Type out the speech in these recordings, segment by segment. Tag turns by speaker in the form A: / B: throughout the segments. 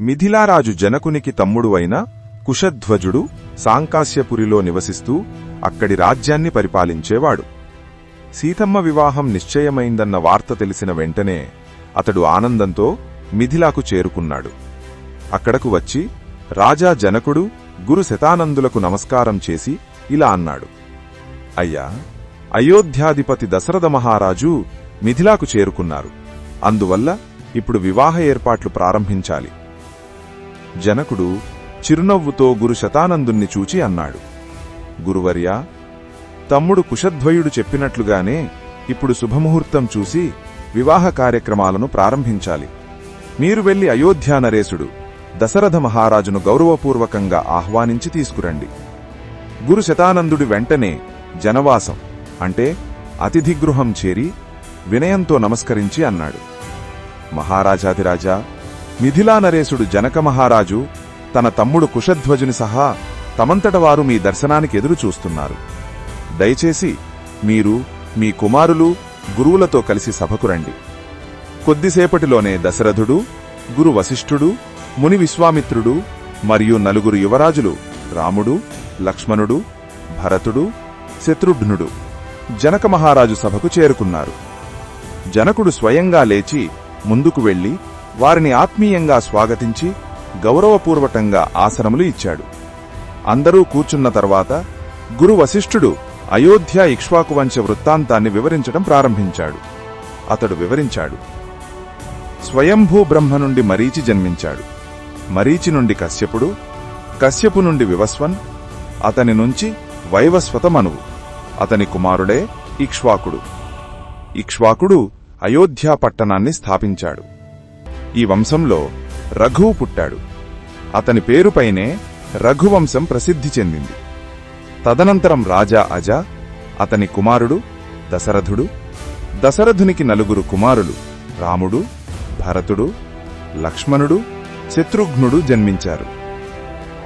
A: మిథిలారాజు జనకునికి తమ్ముడు అయిన కుషధ్వజుడు సాంకాస్యపురిలో నివసిస్తూ అక్కడి రాజ్యాన్ని పరిపాలించేవాడు. సీతమ్మ వివాహం నిశ్చయమైందన్న వార్త తెలిసిన వెంటనే అతడు ఆనందంతో మిథిలాకు చేరుకున్నాడు. అక్కడకు వచ్చి రాజా జనకుడు గురు శతానందులకు నమస్కారం చేసి ఇలా అన్నాడు. అయ్యా అయోధ్యాధిపతి దశరథ మహారాజు మిథిలాకు చేరుకున్నారు. అందువల్ల ఇప్పుడు వివాహ ఏర్పాట్లు ప్రారంభించాలి. జనకుడు చిరునవ్వుతో గురు శతానందుణ్ణి చూచి అన్నాడు. గురువర్యా తమ్ముడు కుశధ్వయుడు చెప్పినట్లుగానే ఇప్పుడు శుభముహూర్తం చూసి వివాహ కార్యక్రమాలను ప్రారంభించాలి. మీరు వెళ్ళి అయోధ్యా నరేశుడు దశరథ మహారాజును గౌరవపూర్వకంగా ఆహ్వానించి తీసుకురండి. గురు శతానందుడి వెంటనే జనవాసం అంటే అతిథిగృహం చేరి వినయంతో నమస్కరించి అన్నాడు. మహారాజాధిరాజా మిథిలా నరేశుడు జనక మహారాజు తన తమ్ముడు కుషధ్వజుని సహా తమంతట వారు మీ దర్శనానికి ఎదురు చూస్తున్నారు. దయచేసి మీరు మీ కుమారులు గురువులతో కలిసి సభకు రండి. కొద్దిసేపటిలోనే దశరథుడు గురు వశిష్ఠుడు ముని విశ్వామిత్రుడు మరియు నలుగురు యువరాజులు రాముడు లక్ష్మణుడు భరతుడు శత్రుఘ్నుడు జనక మహారాజు సభకు చేరుకున్నారు. జనకుడు స్వయంగా లేచి ముందుకు వెళ్ళి వారిని ఆత్మీయంగా స్వాగతించి గౌరవపూర్వకంగా ఆసనములు ఇచ్చాడు. అందరూ కూర్చున్న తర్వాత గురు వశిష్ఠుడు అయోధ్య ఇక్ష్వాకు వంశ వృత్తాంతాన్ని వివరించడం ప్రారంభించాడు. అతడు వివరించాడు. స్వయంభూ బ్రహ్మ నుండి మరీచి జన్మించాడు. మరీచి నుండి కశ్యపుడు కశ్యపు నుండి వివస్వన్ అతని నుంచి వైవస్వతమనువు అతని కుమారుడే ఇక్ష్వాకుడు. ఇక్ష్వాకుడు అయోధ్యా పట్టణాన్ని స్థాపించాడు. ఈ వంశంలో రఘువు పుట్టాడు. అతని పేరుపైనే రఘువంశం ప్రసిద్ధి చెందింది. తదనంతరం రాజా అజ అతని కుమారుడు దశరథుడు దశరథునికి నలుగురు కుమారులు రాముడు భరతుడు లక్ష్మణుడు శత్రుఘ్నుడు జన్మించారు.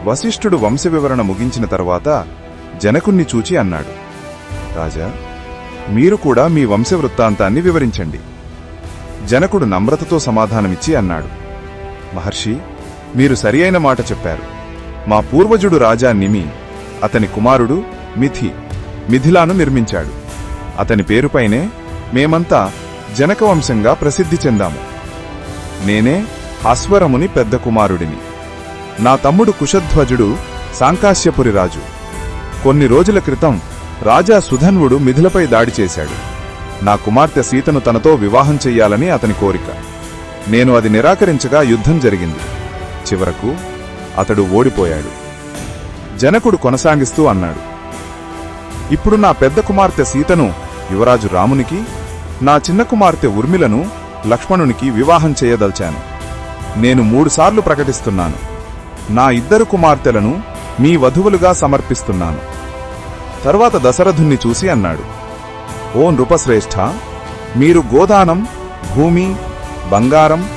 A: వశిష్ఠుడు వంశవివరణ ముగించిన తరువాత జనకుణ్ణి చూచి అన్నాడు రాజా మీరు కూడా మీ వంశవృత్తాంతాన్ని వివరించండి. జనకుడు నమ్రతతో సమాధానమిచ్చి అన్నాడు. మహర్షి మీరు సరియైన మాట చెప్పారు. మా పూర్వజుడు రాజా నిమి అతని కుమారుడు మిథి మిథిలాను నిర్మించాడు. అతని పేరుపైనే మేమంతా జనకవంశంగా ప్రసిద్ధి చెందాము. నేనే అశ్వరముని పెద్ద కుమారుడిని. నా తమ్ముడు కుశధ్వజుడు సాంకాశ్యపురి రాజు. కొన్ని రోజుల క్రితం రాజా సుధన్వుడు మిథిలపై దాడి చేశాడు. నా కుమార్తె సీతను తనతో వివాహం చెయ్యాలని అతని కోరిక. నేను అది నిరాకరించగా యుద్ధం జరిగింది. చివరకు అతడు ఓడిపోయాడు. జనకుడు కొనసాగిస్తూ అన్నాడు. ఇప్పుడు నా పెద్ద కుమార్తె సీతను యువరాజు రామునికి నా చిన్న కుమార్తె ఉర్మిలను లక్ష్మణునికి వివాహం చేయదల్చాను. నేను మూడుసార్లు ప్రకటిస్తున్నాను. నా ఇద్దరు కుమార్తెలను మీ వధువులుగా సమర్పిస్తున్నాను. తరువాత దశరథుణ్ణి చూసి అన్నాడు. ఓ నృపశ్రేష్ఠ మీరు గోదానం భూమి బంగారం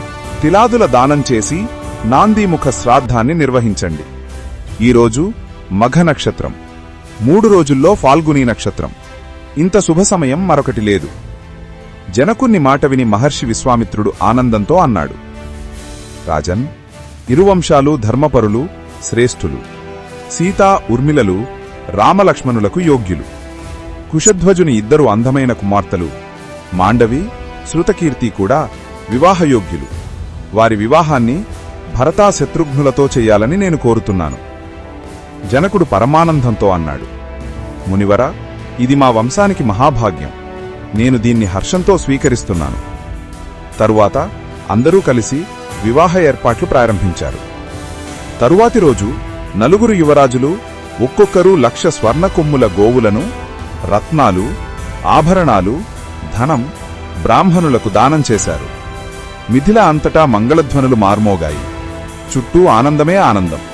A: తిలాదుల దానం చేసి నాందీముఖ శ్రాద్ధాన్ని నిర్వహించండి. ఈరోజు మఘ నక్షత్రం. మూడు రోజుల్లో ఫాల్గునీ నక్షత్రం. ఇంత శుభ సమయం మరొకటి లేదు. జనకున్ని మాట విని మహర్షి విశ్వామిత్రుడు ఆనందంతో అన్నాడు. రాజన్ ఇరువంశాలు ధర్మపరులు శ్రేష్ఠులు. సీతా ఉర్మిలలు రామలక్ష్మణులకు యోగ్యులు. కుశధ్వజుని ఇద్దరు అందమైన కుమార్తెలు మాండవి శృతకీర్తి కూడా వివాహయోగ్యులు. వారి వివాహాన్ని భరతా శత్రుఘ్నులతో చెయ్యాలని నేను కోరుతున్నాను. జనకుడు పరమానందంతో అన్నాడు మునివర ఇది మా వంశానికి మహాభాగ్యం. నేను దీన్ని హర్షంతో స్వీకరిస్తున్నాను. తరువాత అందరూ కలిసి వివాహ ఏర్పాట్లు ప్రారంభించారు. తరువాతి రోజు నలుగురు యువరాజులు ఒక్కొక్కరు లక్ష స్వర్ణ కొమ్ముల గోవులను రత్నాలు ఆభరణాలు ధనం బ్రాహ్మణులకు దానం చేశారు. మిథిల అంతటా మంగళధ్వనులు మార్మోగాయి. చుట్టూ ఆనందమే ఆనందం.